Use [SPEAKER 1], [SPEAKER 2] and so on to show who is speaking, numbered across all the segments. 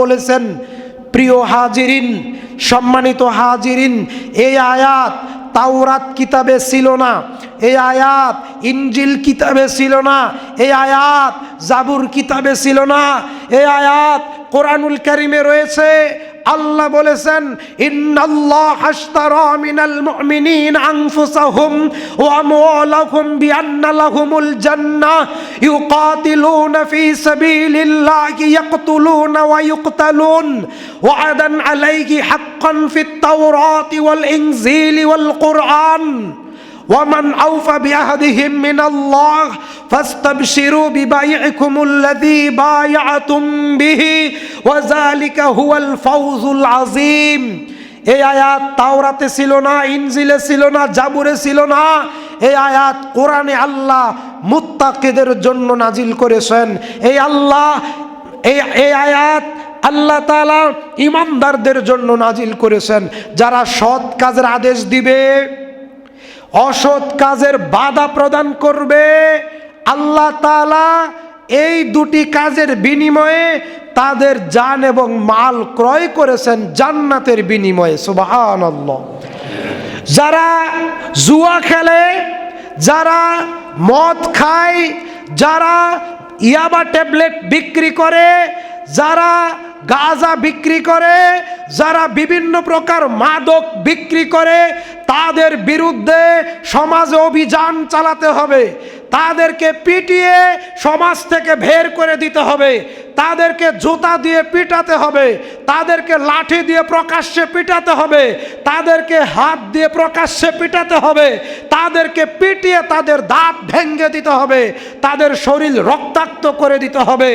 [SPEAKER 1] বলেছেন, প্রিয় হাজিরিন, সম্মানিত হাজিরিন, এই আয়াত তাওরাত কিতাবে ছিল না, এই আয়াত ইঞ্জিল কিতাবে ছিল না, এই আয়াত জাবুর কিতাবে ছিল না এ আয়াত কোরআনুল করিমে রয়েছে। আল্লাহ বলেছেন, ইন্নাল্লাহ হাশতারা মিনাল মুমিনিন আনফুসাহুম ওয়া আমওয়ালাহুম বিআন্না লাহুমুল জান্নাহ ইউকাতিলুনা ফি সাবিলিল্লাহি ইয়াকতুলুনা ওয়া ইউকতালুন ওয়াদান আলাইহি হাক্কান ফিত তাওরাতি ওয়াল ইনজিলি ওয়াল কুরআন ওয়া মান আওফা বিআহদিহিম মিনাল্লাহ فاستبشروا ببيعكم الذي بايعتم به وذلك هو الفوز العظيم এই আয়াত তাওরাতে ছিল না ইনজিলে ছিল না জাবুরে ছিল না এই আয়াত কোরআনে আল্লাহ মুত্তাকিদের জন্য নাজিল করেছেন এই আল্লাহ এই এই আয়াত আল্লাহ তাআলা ইমানদারদের জন্য নাজিল করেছেন যারা সৎ কাজের আদেশ দিবে অসৎ কাজের বাধা প্রদান করবে আল্লাহ তাআলা এই দুটি কাজের বিনিময়ে তাদের জান এবং মাল ক্রয় করেছেন জান্নাতের বিনিময়ে, সুবহানাল্লাহ। যারা জুয়া খেলে, যারা মদ খায়, যারা ইয়াবা ট্যাবলেট বিক্রি করে, যারা গাজা বিক্রি করে, যারা বিভিন্ন প্রকার মাদক বিক্রি করে, তাদের বিরুদ্ধে সমাজে অভিযান চালাতে হবে। তাদেরকে পিটিয়ে সমাজ থেকে বের করে দিতে হবে। তাদেরকে জুতা দিয়ে পিটাতে হবে। তাদেরকে লাঠি দিয়ে প্রকাশ্যে পিটাতে হবে, তাদেরকে হাত দিয়ে প্রকাশ্যে পিটাতে হবে, তাদেরকে পিটিয়ে তাদের দাঁত ভেঙ্গে দিতে হবে, তাদের শরীর রক্তাক্ত করে দিতে হবে,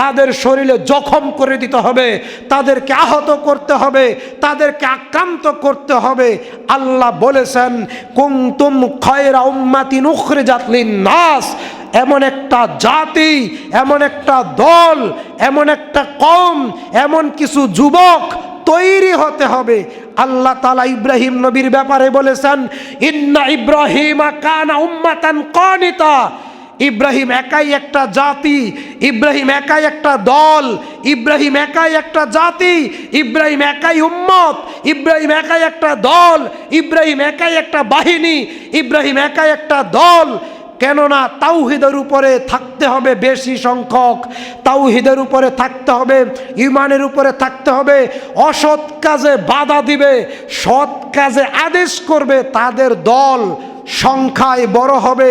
[SPEAKER 1] তাদের শরীরে জখম করে দিতে হবে, তাদেরকে আহত করতে হবে, তাদেরকে আক্রান্ত করতে হবে। আল্লাহ বলেছেন কুমতুম খয়রা উম্মাতিন উখরে জাতলিন নাস এমন একটা জাতি, এমন একটা দল, এমন একটা কম এমন কিছু যুবক তৈরি হতে হবে। আল্লাহ তালা ইব্রাহিম নবীর ব্যাপারে বলেছেন, ইন্না ইব্রাহিম কানা উম্মাতান কনিতা। ইব্রাহিম একাই একটা জাতি, ইব্রাহিম একাই একটা দল, ইব্রাহিম একাই একটা জাতি, ইব্রাহিম একাই উম্মত, ইব্রাহিম একাই একটা দল, ইব্রাহিম একাই একটা বাহিনী, ইব্রাহিম একাই একটা দল কেননা তাওহিদের উপরে থাকতে হবে বেশি সংখ্যক। তাওহিদের উপরে থাকতে হবে ইমানের উপরে থাকতে হবে। অসৎ কাজে বাধা দিবে, সৎ কাজে আদেশ করবে, তাদের দল সংখ্যায় বড় হবে,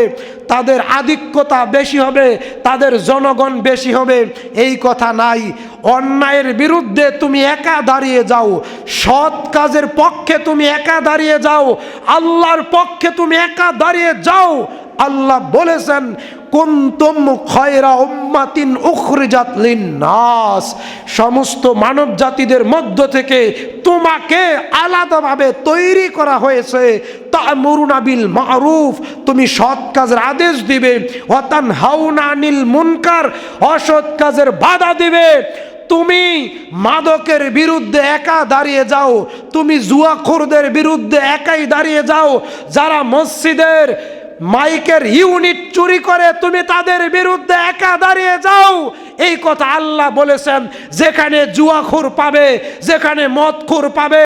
[SPEAKER 1] তাদের আধিক্যতা বেশি হবে, তাদের জনগণ বেশি হবে। এই কথা নাই। অন্যায়ের বিরুদ্ধে তুমি একা দাঁড়িয়ে যাও, সৎ কাজের পক্ষে তুমি একা দাঁড়িয়ে যাও, আল্লাহর পক্ষে তুমি একা দাঁড়িয়ে যাও। আল্লাহ বলেছেন, কুন্তুম খয়রা উম্মাতিন উখরিজাত নাস সমস্ত মানব জাতিদের মধ্য থেকে তোমাকে আলাদাভাবে তৈরি করা হয়েছে। তা'মুরুনা বিল মারুফ, তুমি সৎ কাজের আদেশ দিবে। ওয়াতান হাউনা আনিল মুনকার, অসৎ কাজের বাধা দিবে। তুমি মাদকের বিরুদ্ধে একা দাঁড়িয়ে যাও। তুমি জুয়াখোরদের বিরুদ্ধে একাই দাঁড়িয়ে যাও। যারা মসজিদের মাইকের ইউনিট চুরি করে তুমি তাদের বিরুদ্ধে একা দাঁড়িয়ে যাও। এই কথা আল্লাহ বলেছেন, যেখানে জুয়াখুর পাবে, যেখানে মদখুর পাবে।